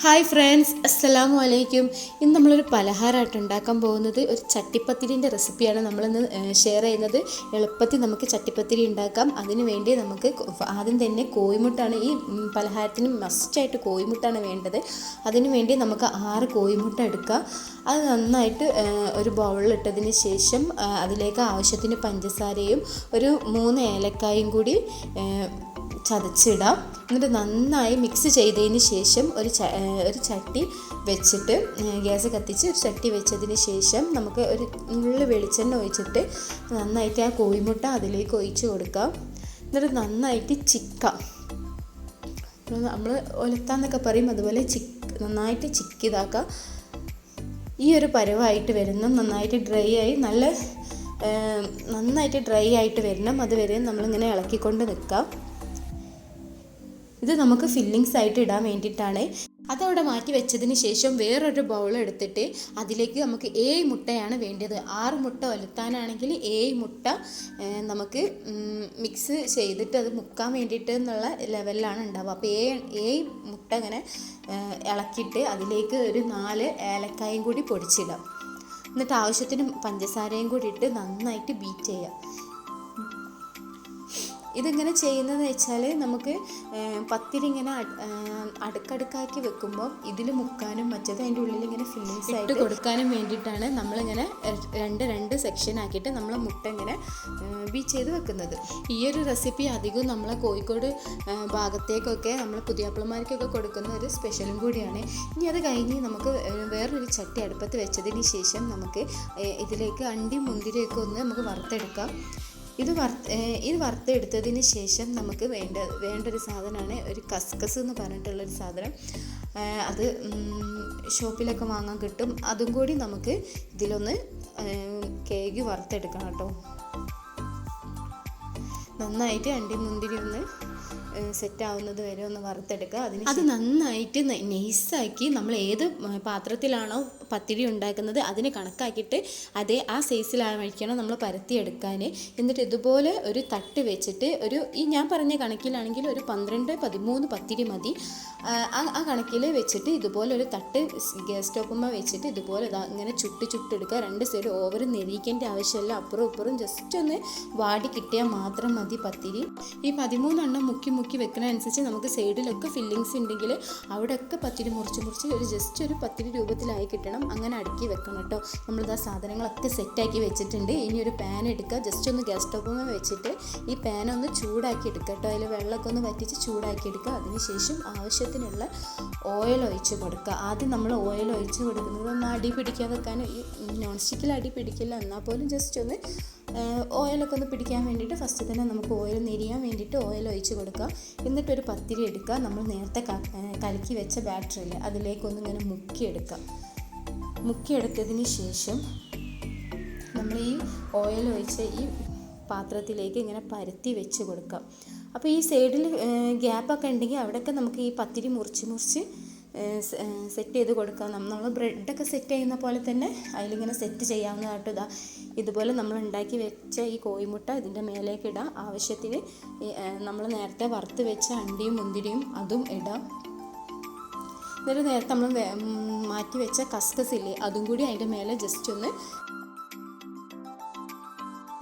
Hi friends അസ്സലാമു അലൈക്കും ഇന്ന് നമ്മളൊരു പലഹാരമായിട്ട് ഉണ്ടാക്കാൻ പോകുന്നത് ഒരു ചട്ടിപ്പത്തിരിന്റെ റെസിപ്പിയാണ് നമ്മളിന്ന് ഷെയർ ചെയ്യുന്നത്. എളുപ്പത്തിൽ നമുക്ക് ചട്ടിപ്പത്തിരി ഉണ്ടാക്കാം. അതിന് വേണ്ടി നമുക്ക് ആദ്യം തന്നെ കോഴിമുട്ടാണ് ഈ പലഹാരത്തിന് മസ്റ്റായിട്ട് കോഴിമുട്ടാണ് വേണ്ടത്. അതിന് വേണ്ടി നമുക്ക് ആറ് കോയിമുട്ട എടുക്കാം. അത് നന്നായിട്ട് ഒരു ബൗളിലിട്ടതിന് ശേഷം അതിലേക്ക് ആവശ്യത്തിന് പഞ്ചസാരയും ഒരു മൂന്ന് ഏലക്കായും കൂടി ചതച്ചിടാം. എന്നിട്ട് നന്നായി മിക്സ് ചെയ്തതിന് ശേഷം ഒരു ഒരു ചട്ടി വെച്ചിട്ട് ഗ്യാസ് കത്തിച്ച് ഒരു ചട്ടി വെച്ചതിന് ശേഷം നമുക്ക് ഒരു നുള്ളി വെളിച്ചെണ്ണ ഒഴിച്ചിട്ട് നന്നായിട്ട് ആ കോഴിമുട്ട അതിലേക്ക് ഒഴിച്ച് കൊടുക്കാം. എന്നിട്ട് നന്നായിട്ട് ചിക്കാം. നമ്മൾ ഒലത്താന്നൊക്കെ പറയും അതുപോലെ ചിക്ക് നന്നായിട്ട് ചിക്ക് ഇതാക്കാം ഈ ഒരു പരവായിട്ട് വരുന്ന. നന്നായിട്ട് ഡ്രൈ ആയി നല്ല നന്നായിട്ട് ഡ്രൈ ആയിട്ട് വരണം. അതുവരെ നമ്മളിങ്ങനെ ഇളക്കിക്കൊണ്ട് നിൽക്കാം ഇത് നമുക്ക് ഫില്ലിങ്സ് ആയിട്ട് ഇടാൻ വേണ്ടിയിട്ടാണ്. അതവിടെ മാറ്റി വെച്ചതിന് ശേഷം വേറൊരു ബൗൾ എടുത്തിട്ട് അതിലേക്ക് നമുക്ക് ഏഴ് മുട്ടയാണ് വേണ്ടത്. ആറ് മുട്ട വലുത്താനാണെങ്കിൽ ഏഴ് മുട്ട നമുക്ക് മിക്സ് ചെയ്തിട്ട് അത് മുക്കാൻ വേണ്ടിയിട്ട് എന്നുള്ള ലെവലിലാണ് ഉണ്ടാവുക. അപ്പോൾ ഏഴ് ഏഴ് മുട്ട ഇങ്ങനെ ഇളക്കിയിട്ട് അതിലേക്ക് ഒരു നാല് ഏലക്കായും കൂടി പൊടിച്ചിടാം. എന്നിട്ട് ആവശ്യത്തിന് പഞ്ചസാരയും കൂടി ഇട്ട് നന്നായിട്ട് ബീറ്റ് ചെയ്യാം ഇതിങ്ങനെ ചെയ്യുന്നതെന്ന് വെച്ചാൽ നമുക്ക് പത്തിരിങ്ങനെ പത്തിരി ഇങ്ങനെ അടുക്കടുക്കാക്കി വെക്കുമ്പോൾ ഇതിൽ മുക്കാനും മറ്റത് അതിന്റെ ഉള്ളിൽ ഇങ്ങനെ ഫില്ലിങ്സ് ആയിട്ട് കൊടുക്കാനും വേണ്ടിയിട്ടാണ് നമ്മളിങ്ങനെ രണ്ട് രണ്ട് സെക്ഷൻ ആക്കിയിട്ട് നമ്മൾ മുട്ട ഇങ്ങനെ ബീ ചെയ്ത് വെക്കുന്നത്. ഈ ഒരു റെസിപ്പി അധികവും നമ്മളെ കോഴിക്കോട് ഭാഗത്തേക്കൊക്കെ നമ്മൾ പുതിയാപ്പിളമാർക്കൊക്കെ കൊടുക്കുന്ന ഒരു സ്പെഷ്യലും കൂടിയാണ്. ഇനി അത് കഴിഞ്ഞ് നമുക്ക് വേറൊരു ചട്ടി അടുപ്പത്ത് വെച്ചതിന് ശേഷം നമുക്ക് ഇതിലേക്ക് അണ്ടി മുന്തിരിയൊക്കെ ഒന്ന് നമുക്ക് വറുത്തെടുക്കാം. ഇത് വറുത്ത് ഇത് വറുത്തെടുത്തതിന് ശേഷം നമുക്ക് വേണ്ട വേണ്ട ഒരു സാധനമാണ് ഒരു കസ്കസ് എന്ന് പറഞ്ഞിട്ടുള്ളൊരു സാധനം. അത് ഷോപ്പിലൊക്കെ വാങ്ങാൻ കിട്ടും. അതും കൂടി നമുക്ക് ഇതിലൊന്ന് കേക്ക് വറുത്തെടുക്കണം കേട്ടോ. നന്നായിട്ട് അണ്ടി മുന്തിരി ഒന്ന് സെറ്റ് ആവുന്നത് വരെ ഒന്ന് വറുത്തെടുക്കുക. അതിന് അത് നന്നായിട്ട് നൈസാക്കി നമ്മൾ ഏത് പാത്രത്തിലാണോ പത്തിരി ഉണ്ടാക്കുന്നത് അതിന് കണക്കാക്കിയിട്ട് അതേ ആ സൈസിലായിരിക്കണം നമ്മൾ പരത്തിയെടുക്കാൻ എന്നിട്ട് ഇതുപോലെ ഒരു തട്ട് വെച്ചിട്ട് ഒരു ഈ ഞാൻ പറഞ്ഞ കണക്കിലാണെങ്കിൽ ഒരു പന്ത്രണ്ട് പതിമൂന്ന് പത്തിരി മതി. ആ കണക്കിൽ വെച്ചിട്ട് ഇതുപോലെ ഒരു തട്ട് ഗ്യാസ് സ്റ്റോപ്പുമ്മ വെച്ചിട്ട് ഇതുപോലെ ഇതാ ഇങ്ങനെ ചുട്ട് ചുട്ടെടുക്കുക. രണ്ട് സൈഡ് ഓവർ നെരിക്കേണ്ട ആവശ്യമില്ല. അപ്പുറം ഇപ്പുറം ജസ്റ്റ് ഒന്ന് വാടി കിട്ടിയാൽ മാത്രം മതി പത്തിരി. ഈ പതിമൂന്നെണ്ണം മുക്കി മുക്കി വെക്കുന്ന അനുസരിച്ച് നമുക്ക് സൈഡിലൊക്കെ ഫില്ലിങ്സ് ഉണ്ടെങ്കിൽ അവിടെയൊക്കെ പത്തിരി മുറിച്ച് മുറിച്ച് ഒരു ജസ്റ്റ് ഒരു പത്തിരി രൂപത്തിലായി കിട്ടണം. അങ്ങനെ അടുക്കി വെക്കണം കേട്ടോ. നമ്മളിതാ സാധനങ്ങളൊക്കെ സെറ്റാക്കി വെച്ചിട്ടുണ്ട്. ഇനി ഒരു പാൻ എടുക്കുക ജസ്റ്റ് ഒന്ന് ഗ്യാസ് സ്റ്റോപ്പുമ്മ വെച്ചിട്ട് ഈ പാൻ ഒന്ന് ചൂടാക്കി എടുക്കുക കേട്ടോ. അതിൽ വെള്ളമൊക്കെ ഒന്ന് വറ്റിച്ച് ചൂടാക്കി എടുക്കുക അതിനുശേഷം ആവശ്യത്തിനുള്ള ഓയിൽ ഒഴിച്ച് കൊടുക്കുക ആദ്യം നമ്മൾ ഓയിൽ ഒഴിച്ച് കൊടുക്കുന്നത് ഒന്ന് അടി പിടിക്കാതെ വെക്കാൻ ഈ നോൺ സ്റ്റിക്കിൽ അടി പിടിക്കില്ല. എന്നാൽ പോലും ജസ്റ്റ് ഒന്ന് ഓയിലൊക്കെ ഒന്ന് പിടിക്കാൻ വേണ്ടിയിട്ട് ഫസ്റ്റ് തന്നെ നമുക്ക് ഓയിൽ നെരിയാൻ വേണ്ടിയിട്ട് ഓയിൽ ഒഴിച്ച് കൊടുക്കുക എന്നിട്ടൊരു പത്തിരി എടുക്കുക നമ്മൾ നേരത്തെ കലക്കി വെച്ച ബാറ്ററിയിൽ അതിലേക്കൊന്ന് ഇങ്ങനെ മുക്കിയെടുക്കുക മുക്കിയെടുത്തതിന് ശേഷം നമ്മൾ ഈ ഓയിൽ ഒഴിച്ച് ഈ പാത്രത്തിലേക്ക് ഇങ്ങനെ പരത്തി വെച്ച് കൊടുക്കാം. അപ്പോൾ ഈ സൈഡിൽ ഗ്യാപ്പൊക്കെ ഉണ്ടെങ്കിൽ അവിടെയൊക്കെ നമുക്ക് ഈ പത്തിരി മുറിച്ച് മുറിച്ച് സെറ്റ് ചെയ്ത് കൊടുക്കാം. നമ്മൾ ബ്രെഡൊക്കെ സെറ്റ് ചെയ്യുന്ന പോലെ തന്നെ അതിലിങ്ങനെ സെറ്റ് ചെയ്യാവുന്നതായിട്ട് ഇതാ. ഇതുപോലെ നമ്മൾ ഉണ്ടാക്കി വെച്ച ഈ കോഴിമുട്ട ഇതിന്റെ മേലേക്ക് ഇടാം. ആവശ്യത്തിന് നമ്മൾ നേരത്തെ വറുത്ത് വെച്ച അണ്ടിയും മുന്തിരിയും അതും ഇടാം. എന്നിട്ട് നേരത്തെ നമ്മൾ മാറ്റി വെച്ച കസ്കസ് ഇല്ലേ അതും കൂടി അതിന്റെ മേലെ ജസ്റ്റ് ഒന്ന്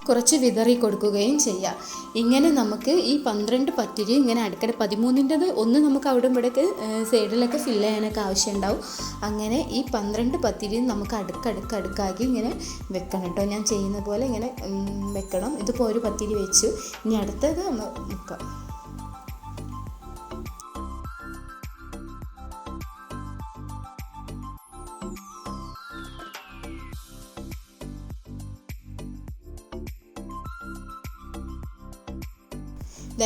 കുറച്ച് വിതറി കൊടുക്കുകയും ചെയ്യാം. ഇങ്ങനെ നമുക്ക് ഈ പന്ത്രണ്ട് പത്തിരി ഇങ്ങനെ അടുക്കട പതിമൂന്നിന്റെത് ഒന്ന് നമുക്ക് അവിടെ ഇവിടെയൊക്കെ സൈഡിലൊക്കെ ഫില്ല് ചെയ്യാനൊക്കെ ആവശ്യമുണ്ടാവും. അങ്ങനെ ഈ പന്ത്രണ്ട് പത്തിരി നമുക്ക് അടുക്കടുക്ക് അടുക്കാക്കി ഇങ്ങനെ വെക്കണം കേട്ടോ. ഞാൻ ചെയ്യുന്ന പോലെ ഇങ്ങനെ വെക്കണം. ഇതിപ്പോൾ ഒരു പത്തിരി വെച്ചു. ഇനി അടുത്തത് നമ്മൾ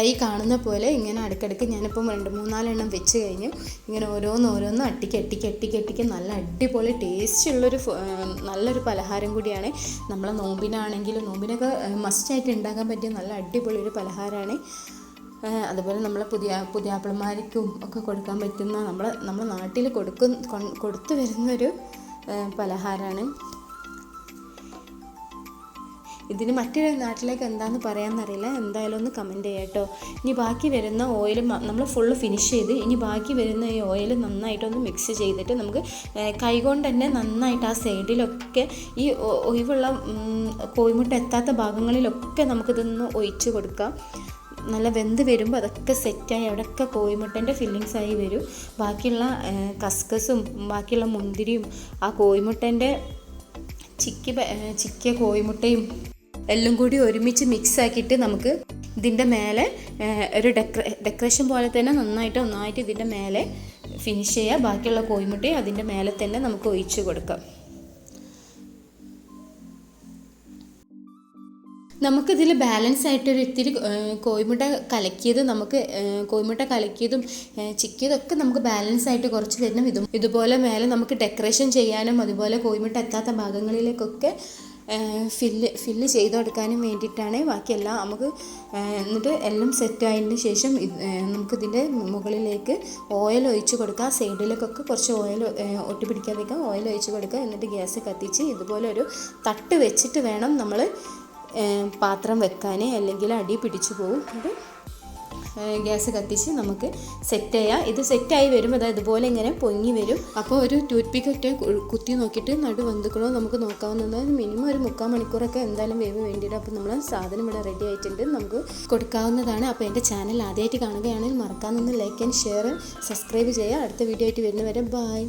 ഈ കാണുന്ന പോലെ ഇങ്ങനെ അടുക്കടുക്ക് ഞാനിപ്പം രണ്ട് മൂന്നാലെണ്ണം വെച്ച് കഴിഞ്ഞു. ഇങ്ങനെ ഓരോന്ന് ഓരോന്ന് അട്ടിക്ക് അട്ടിക്ക് അട്ടിക്ക് അട്ടിക്ക് നല്ല അടിപൊളി ടേസ്റ്റ് ഉള്ളൊരു നല്ലൊരു പലഹാരം കൂടിയാണ്. നമ്മളെ നോമ്പിനാണെങ്കിലും നോമ്പിനൊക്കെ മസ്റ്റായിട്ട് ഉണ്ടാക്കാൻ പറ്റിയ നല്ല അടിപൊളി ഒരു പലഹാരമാണ്. അതുപോലെ നമ്മളെ പുതിയ പുതിയാപ്പിളമാർക്കും ഒക്കെ കൊടുക്കാൻ പറ്റുന്ന നമ്മളെ നമ്മുടെ നാട്ടിൽ കൊടുക്കും കൊടുത്തു വരുന്നൊരു പലഹാരമാണ്. ഇതിന് മറ്റൊരു നാട്ടിലേക്ക് എന്താണെന്ന് പറയാമെന്നറിയില്ല എന്തായാലും ഒന്ന് കമന്റ് ചെയ്യാം കേട്ടോ. ഇനി ബാക്കി വരുന്ന ഓയിൽ നമ്മൾ ഫുള്ള് ഫിനിഷ് ചെയ്ത് ഇനി ബാക്കി വരുന്ന ഈ ഓയിൽ നന്നായിട്ടൊന്ന് മിക്സ് ചെയ്തിട്ട് നമുക്ക് കൈകൊണ്ട് തന്നെ നന്നായിട്ട് ആ സൈഡിലൊക്കെ ഈ ഒഴിവുള്ള കോഴിമുട്ട എത്താത്ത ഭാഗങ്ങളിലൊക്കെ നമുക്കിതൊന്ന് ഒഴിച്ചു കൊടുക്കാം. നല്ല വെന്ത് വരുമ്പോൾ അതൊക്കെ സെറ്റായി അവിടെയൊക്കെ കോഴിമുട്ടന്റെ ഫില്ലിങ്സ് ആയി വരും. ബാക്കിയുള്ള കസ്കസും ബാക്കിയുള്ള മുന്തിരിയും ആ കോഴിമുട്ടന്റെ ചിക്കി ചിക്കിയ കോഴിമുട്ടയും എല്ലാം കൂടി ഒരുമിച്ച് മിക്സ് ആക്കിയിട്ട് നമുക്ക് ഇതിന്റെ മേലെ ഒരു ഡെക്കറേ ഡെക്കറേഷൻ പോലെ തന്നെ നന്നായിട്ട് ഒന്നായിട്ട് ഇതിന്റെ മേലെ ഫിനിഷ് ചെയ്യുക ബാക്കിയുള്ള കോഴിമുട്ടയും അതിന്റെ മേലെ തന്നെ നമുക്ക് ഒഴിച്ച് കൊടുക്കാം. നമുക്കിതിൽ ബാലൻസ് ആയിട്ട് ഒരു ഇത്തിരി കോയിമുട്ട കലക്കിയത് നമുക്ക് കോയിമുട്ട കലക്കിയതും ചിക്കിയതൊക്കെ നമുക്ക് ബാലൻസ് ആയിട്ട് കുറച്ച് തരണം ഇതും ഇതുപോലെ മേലെ നമുക്ക് ഡെക്കറേഷൻ ചെയ്യാനും അതുപോലെ കോയിമുട്ട എത്താത്ത ഭാഗങ്ങളിലേക്കൊക്കെ ഫില്ല് ഫില്ല് ചെയ്ത് കൊടുക്കാനും വേണ്ടിയിട്ടാണ്. ബാക്കിയെല്ലാം നമുക്ക് എന്നിട്ട് എല്ലാം സെറ്റ് ആയതിന് ശേഷം നമുക്കിതിന്റെ മുകളിലേക്ക് ഓയിൽ ഒഴിച്ച് കൊടുക്കുക സൈഡിലേക്കൊക്കെ കുറച്ച് ഓയിൽ ഒട്ടിപ്പിടിക്കാതിരിക്കാൻ ഓയിൽ ഒഴിച്ച് കൊടുക്കുക. എന്നിട്ട് ഗ്യാസ് കത്തിച്ച് ഇതുപോലെ ഒരു തട്ട് വെച്ചിട്ട് വേണം നമ്മൾ പാത്രം വെക്കാൻ അല്ലെങ്കിൽ അടി പിടിച്ചു പോകും അത് ഗ്യാസ് കത്തിച്ച് നമുക്ക് സെറ്റ് ചെയ്യാം. ഇത് സെറ്റായി വരുമ്പോൾ അതായത് ഇതുപോലെ ഇങ്ങനെ പൊങ്ങി വരും. അപ്പോൾ ഒരു ടൂത്ത് പിക്ക് ഒറ്റ കുത്തി നോക്കിയിട്ട് നടു വെന്തുക്കണോ നമുക്ക് നോക്കാവുന്നതാണ്. മിനിമം ഒരു മുക്കാൽ മണിക്കൂറൊക്കെ എന്തായാലും വേവ് വേണ്ടിയിട്ട് അപ്പോൾ നമ്മൾ സാധനം ഇവിടെ റെഡി ആയിട്ടുണ്ട്. നമുക്ക് കൊടുക്കാവുന്നതാണ്. അപ്പോൾ എന്റെ ചാനൽ ആദ്യമായിട്ട് കാണുകയാണെങ്കിൽ മറക്കാമെന്ന് ലൈക്ക് ആൻഡ് ഷെയർ സബ്സ്ക്രൈബ് ചെയ്യുക. അടുത്ത വീഡിയോ ആയിട്ട് വരുന്നവരെ ബൈ